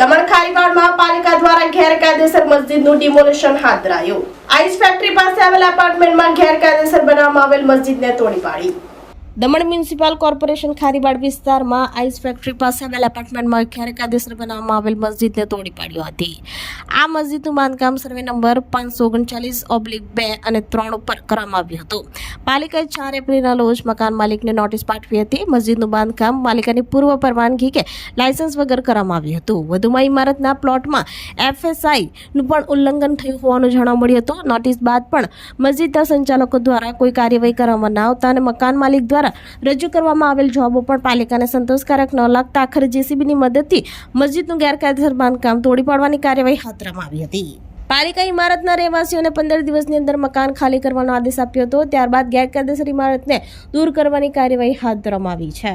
દમણ ખારીવાડમાં પાલિકા દ્વારા ગેરકાયદેસર મસ્જિદનું ડિમોલિશન હાથ ધરાયું. આઈસ ફેક્ટરી પાસે આવેલ એપાર્ટમેન્ટમાં ગેરકાયદેસર બનાવવામાં આવેલ મસ્જિદને તોડી પાડી. દમણ મ્યુનિસિપલ કોર્પોરેશન ખારીબાડ વિસ્તારમાં આઈસ ફેક્ટરી પાસે આવેલ એપાર્ટમેન્ટમાં ગેરકાયદેસર બનાવવામાં આવેલ મસ્જિદને તોડી પાડી હતી. આ મસ્જિદનું બાંધકામ સર્વે નંબર પાંચસો ઓગણચાલીસ ઓબ્લિક બે અને ત્રણ ઉપર કરવામાં આવ્યું હતું. પાલિકાએ ચાર એપ્રિલના રોજ મકાન માલિકને નોટિસ પાઠવી હતી. મસ્જિદનું બાંધકામ પાલિકાની પૂર્વ પરવાનગી કે લાયસન્સ વગર કરવામાં આવ્યું હતું. વધુમાં ઇમારતના પ્લોટમાં એફએસઆઈનું પણ ઉલ્લંઘન થયું હોવાનું જાણવા મળ્યું હતું. નોટિસ બાદ પણ મસ્જિદના સંચાલકો દ્વારા કોઈ કાર્યવાહી કરવામાં ન આવતા અને મકાન માલિક દ્વારા રજૂ કરવામાં આવેલ જવાબો પણ પાલિકાને સંતોષકારક ન લાગતા આખરે જેસીબીની મદદથી મસ્જિદનું ગેરકાયદેસર બાંધકામ તોડી પાડવાની કાર્યવાહી હાથ ધરવામાં આવી હતી. પાલિકા ઇમારતના રહેવાસીઓને પંદર દિવસની અંદર મકાન ખાલી કરવાનો આદેશ આપ્યો હતો. ત્યારબાદ ગેરકાયદેસર ઇમારતને દૂર કરવાની કાર્યવાહી હાથ ધરવામાં આવી છે.